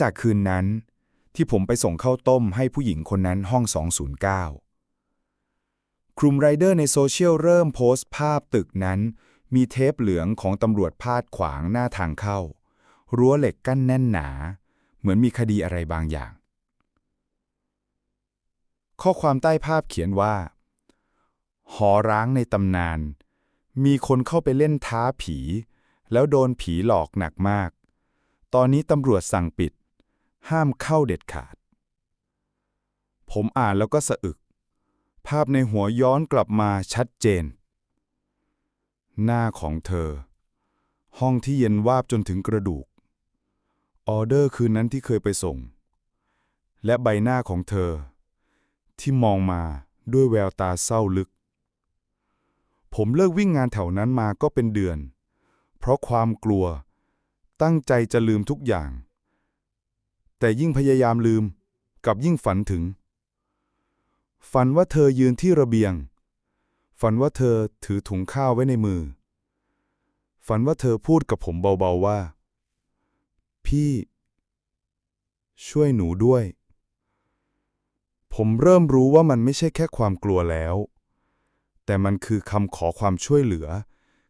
จากคืนนั้น ที่ผมไปส่งข้าวต้มให้ผู้หญิงคนนั้นห้อง 209 คลุมไรเดอร์ในโซเชียลเริ่มโพสต์ภาพตึกนั้น มีเทปเหลืองของตำรวจพาดขวางหน้าทางเข้า รั้วเหล็กกั้นแน่นหนา เหมือนมีคดีอะไรบางอย่าง ข้อความใต้ภาพเขียนว่า หอร้างในตำนาน มีคนเข้าไปเล่นท้าผี แล้วโดนผีหลอกหนักมากตอนนี้ตำรวจสั่งปิด ห้ามเข้าเด็ดขาด ผมอ่านแล้วก็สะอึก ภาพในหัวย้อนกลับมาชัดเจน หน้าของเธอ ห้องที่เย็นวาบจนถึงกระดูก ออเดอร์คืนนั้นที่เคยไปส่ง และใบหน้าของเธอ ที่มองมาด้วยแววตาเศร้าลึก ผมเลิกวิ่งงานแถวนั้นมาก็เป็นเดือน เพราะความกลัว ตั้งใจจะลืมทุกอย่าง แต่ยิ่งพยายามลืม กับยิ่งฝันถึง ฝันว่าเธอยืนที่ระเบียง ฝันว่าเธอถือถุงข้าวไว้ในมือ ฝันว่าเธอพูดกับผมเบาๆว่า พี่ ช่วยหนูด้วย ผมเริ่มรู้ว่ามันไม่ใช่แค่ความกลัวแล้ว แต่มันคือคำขอความช่วยเหลือ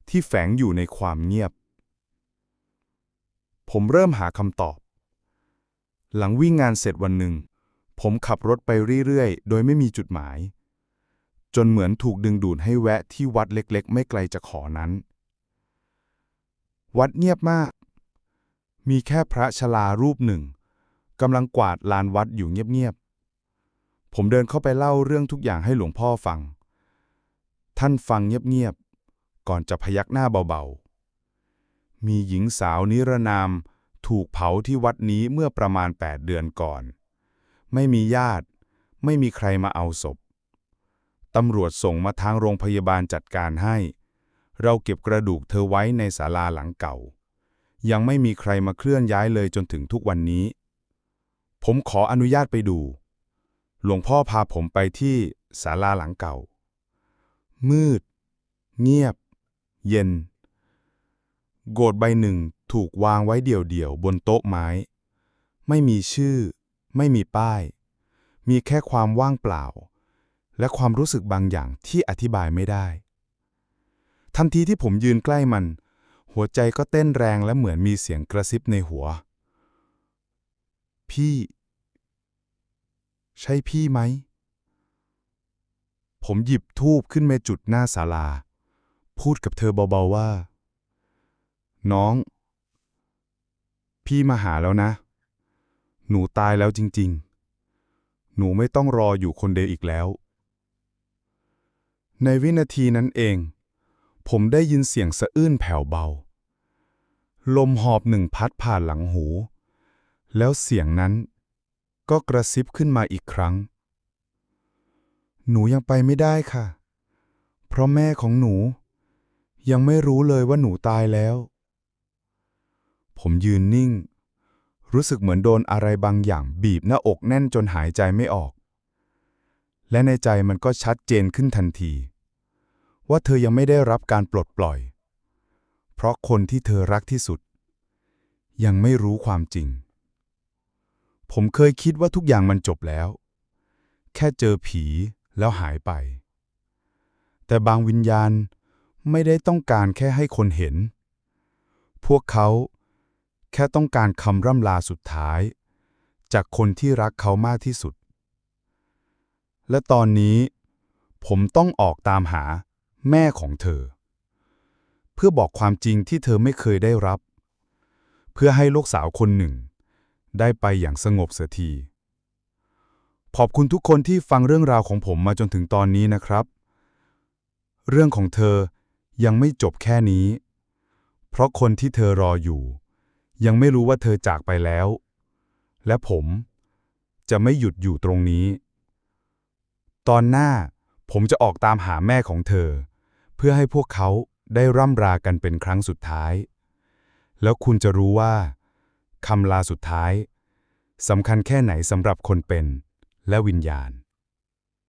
ที่แฝงอยู่ในความเงียบ ผมเริ่มหาคำตอบ หลังวิ่งงานเสร็จวันหนึ่ง ผมขับรถไปเรื่อยๆ โดยไม่มีจุดหมาย จนเหมือนถูกดึงดูดให้แวะที่วัดเล็กๆ ไม่ไกลจากหอนั้น วัดเงียบมาก มีแค่พระชลารูปหนึ่งกำลังกวาดลานวัดอยู่เงียบๆ ผมเดินเข้าไปเล่าเรื่องทุกอย่างให้หลวงพ่อฟัง ท่านฟังเงียบๆ ก่อนจะพยักหน้าเบาๆ มีหญิงสาวนิรนาม ถูกเผาที่วัดนี้เมื่อประมาณ 8 เดือนก่อน ไม่มีญาติ ไม่มีใครมาเอาศพ ตำรวจส่งมาทางโรงพยาบาลจัดการให้ เราเก็บกระดูกเธอไว้ในศาลาหลังเก่า ยังไม่มีใครมาเคลื่อนย้ายเลยจนถึงทุกวันนี้ ผมขออนุญาตไปดู หลวงพ่อพาผมไปที่ศาลาหลังเก่า มืด เงียบ เย็น โกดใบหนึ่ง ถูกวางไว้เดี่ยวๆบนโต๊ะไม้ ไม่มีชื่อ ไม่มีป้าย มีแค่ความว่างเปล่า และความรู้สึกบางอย่างที่อธิบายไม่ได้ ทันทีที่ผมยืนใกล้มัน หัวใจก็เต้นแรงและเหมือนมีเสียงกระซิบในหัว พี่ ใช่พี่ไหม ผมหยิบทูบขึ้นมาจุดหน้าศาลา พูดกับเธอเบาๆว่า น้อง พี่มาหาแล้วนะ หนูตายแล้วจริง ๆ หนูไม่ต้องรออยู่คนเดียวอีกแล้ว ในวินาทีนั้นเอง ผมได้ยินเสียงสะอื้นแผ่วเบา ลมหอบหนึ่งพัดผ่านหลังหู แล้วเสียงนั้นก็กระซิบขึ้นมาอีกครั้ง หนูยังไปไม่ได้ค่ะ เพราะแม่ของหนู ยังไม่รู้เลยว่าหนูตายแล้ว ผมยืนนิ่ง รู้สึกเหมือนโดนอะไรบางอย่างบีบหน้าอกแน่นจนหายใจไม่ออก และในใจมันก็ชัดเจนขึ้นทันที ว่าเธอยังไม่ได้รับการปลดปล่อย เพราะคนที่เธอรักที่สุด ยังไม่รู้ความจริง ผมเคยคิดว่าทุกอย่างมันจบแล้ว แค่เจอผีแล้วหายไป แต่บางวิญญาณไม่ได้ต้องการแค่ให้คนเห็น พวกเขา แค่ต้องการคำร่ำลาสุดท้าย จากคนที่รักเขามากที่สุด และตอนนี้ ผมต้องออกตามหาแม่ของเธอ เพื่อบอกความจริงที่เธอไม่เคยได้รับ เพื่อให้ลูกสาวคนหนึ่ง ได้ไปอย่างสงบเสียทีขอบคุณทุกคนที่ฟังเรื่องราวของผมมาจนถึงตอนนี้นะครับ เรื่องของเธอยังไม่จบแค่นี้ เพราะคนที่เธอรออยู่ ยังไม่รู้ว่าเธอจากไปแล้ว และผมจะไม่หยุดอยู่ตรงนี้ ตอนหน้าผมจะออกตามหาแม่ของเธอ เพื่อให้พวกเขาได้ร่ำรากันเป็นครั้งสุดท้าย แล้วคุณจะรู้ว่าคำลาสุดท้ายสำคัญแค่ไหนสำหรับคนเป็นและวิญญาณ